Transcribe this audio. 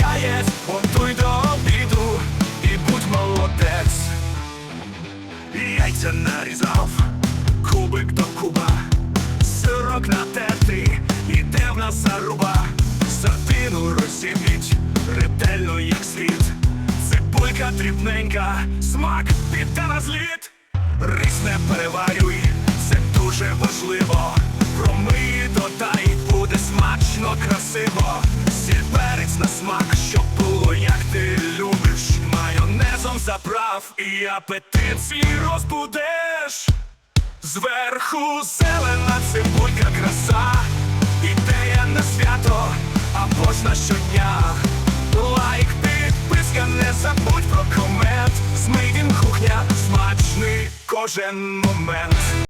яєць, готуй до обіду і будь молодець. Яйця нарізав, кубик до куба, сирок натертий, іде в нас заруба, сардину розіміть, ретельно як слід, цибулька дрібненька, смак піде на зліт, рис не переварюй, це дуже важливо. Промий, додай, буде смачно, красиво. Сіль перець на смак, щоб було, як ти любиш. Майонезом заправ і апетит свій розбудеш. Зверху зелена цибулька краса, ідея на свято, або ж на щодня. Лайк, підписка, не забудь про комент. Змийдін кухня, смачний кожен момент.